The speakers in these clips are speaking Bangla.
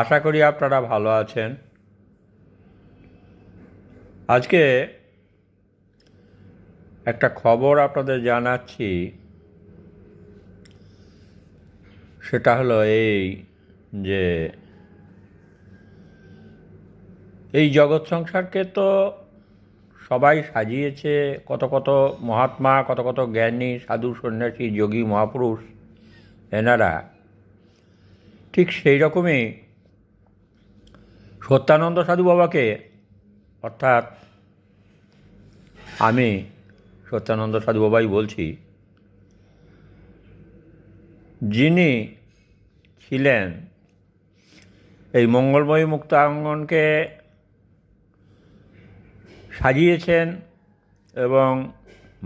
আশা করি আপনারা ভালো আছেন। আজকে একটা খবর আপনাদের জানাচ্ছি। সেটা হলো এই যে, এই জগৎ সংসারকে তো সবাই সাজিয়েছে। কত কত মহাত্মা, কত কত জ্ঞানী, সাধু, সন্ন্যাসী, যোগী, মহাপুরুষ, এনারা। ঠিক সেই রকমই সত্যানন্দ সাধু বাবাকে, অর্থাৎ আমি সত্যানন্দ সাধু বাবাই বলছি, যিনি ছিলেন এই মঙ্গলময়ী মুক্তাঙ্গনকে সাজিয়েছেন এবং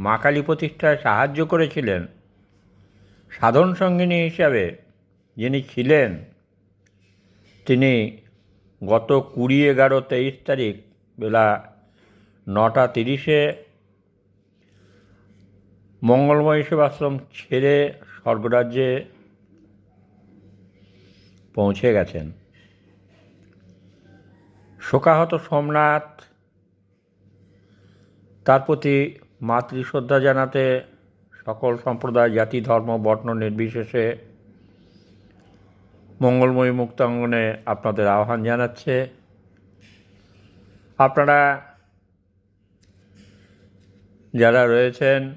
মা কালী প্রতিষ্ঠায় সাহায্য করেছিলেন, সাধন সঙ্গিনী হিসাবে যিনি ছিলেন, তিনি গত কুড়ি এগারো তেইশ তারিখ বেলা নটা তিরিশে মঙ্গলময় সেবাশ্রম ছেড়ে স্বর্গরাজ্যে পৌঁছে গেছেন। শোকাহত সোমনাথ তার প্রতি মাতৃশ্রদ্ধা জানাতে সকল সম্প্রদায়, জাতি, ধর্ম, বর্ণ নির্বিশেষে মঙ্গলময়ী মুক্তাঙ্গনে আপনাদের আহ্বান জানাচ্ছে। আপনারা যারা রয়েছেন,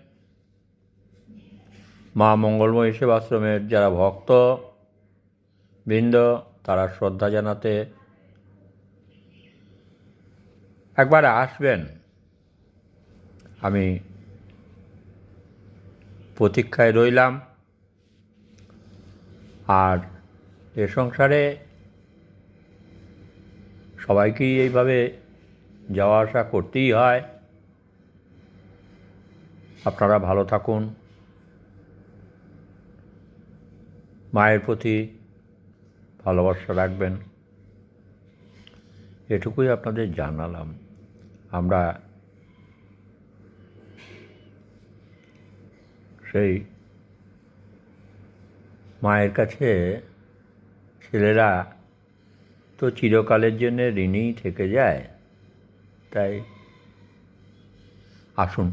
মা মঙ্গলময়ী সেবাশ্রমের যারা ভক্ত, বৃন্দ, তারা শ্রদ্ধা জানাতে একবার আসবেন। আমি প্রতীক্ষায় রইলাম। আর এ সংসারে সবাইকেই এইভাবে যাওয়া আসা করতেই হয়। আপনারা ভালো থাকুন। মায়ের প্রতি ভালোবাসা রাখবেন। এটুকুই আপনাদের জানালাম। আমরা সেই মায়ের কাছে ছেলেরা তো চিরকালের জন্যে ঋণেই থেকে যায়। তাই আসুন।